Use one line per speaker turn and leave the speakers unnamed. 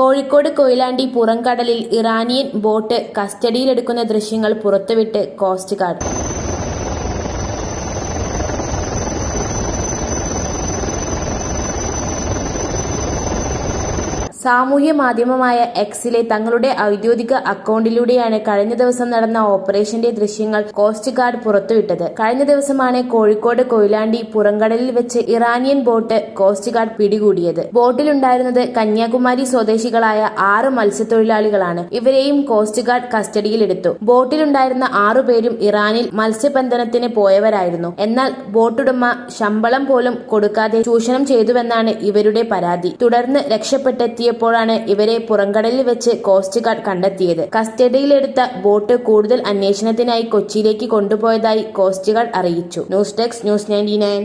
കോഴിക്കോട് കൊയിലാണ്ടി പുറംകടലിൽ Iranian boat കസ്റ്റഡിയിലെടുക്കുന്ന ദൃശ്യങ്ങൾ പുറത്തുവിട്ട് കോസ്റ്റ് ഗാർഡ്. സാമൂഹ്യ മാധ്യമമായ എക്സിലെ തങ്ങളുടെ ഔദ്യോഗിക അക്കൗണ്ടിലൂടെയാണ് കഴിഞ്ഞ ദിവസം നടന്ന ഓപ്പറേഷന്റെ ദൃശ്യങ്ങൾ കോസ്റ്റ് ഗാർഡ് പുറത്തുവിട്ടത്. കഴിഞ്ഞ ദിവസമാണ് കോഴിക്കോട് കൊയിലാണ്ടി പുറംകടലിൽ വെച്ച് ഇറാനിയൻ ബോട്ട് കോസ്റ്റ് ഗാർഡ് പിടികൂടിയത്. ബോട്ടിലുണ്ടായിരുന്നത് കന്യാകുമാരി സ്വദേശികളായ ആറ് മത്സ്യത്തൊഴിലാളികളാണ്. ഇവരെയും കോസ്റ്റ് ഗാർഡ് കസ്റ്റഡിയിലെടുത്തു. ബോട്ടിലുണ്ടായിരുന്ന ആറുപേരും ഇറാനിൽ മത്സ്യബന്ധനത്തിന് പോയവരായിരുന്നു. എന്നാൽ ബോട്ടുടമ ശമ്പളം പോലും കൊടുക്കാതെ ചൂഷണം ചെയ്തുവെന്നാണ് ഇവരുടെ പരാതി. തുടർന്ന് രക്ഷപ്പെട്ടെത്തിയപ്പോഴാണ് ഇവരെ പുറംകടലിൽ വെച്ച് കോസ്റ്റ് ഗാർഡ് കണ്ടെത്തിയത്. കസ്റ്റഡിയിലെടുത്ത ബോട്ട് കൂടുതൽ അന്വേഷണത്തിനായി കൊച്ചിയിലേക്ക് കൊണ്ടുപോയതായി കോസ്റ്റ് ഗാർഡ് അറിയിച്ചു. News desk news ninety nine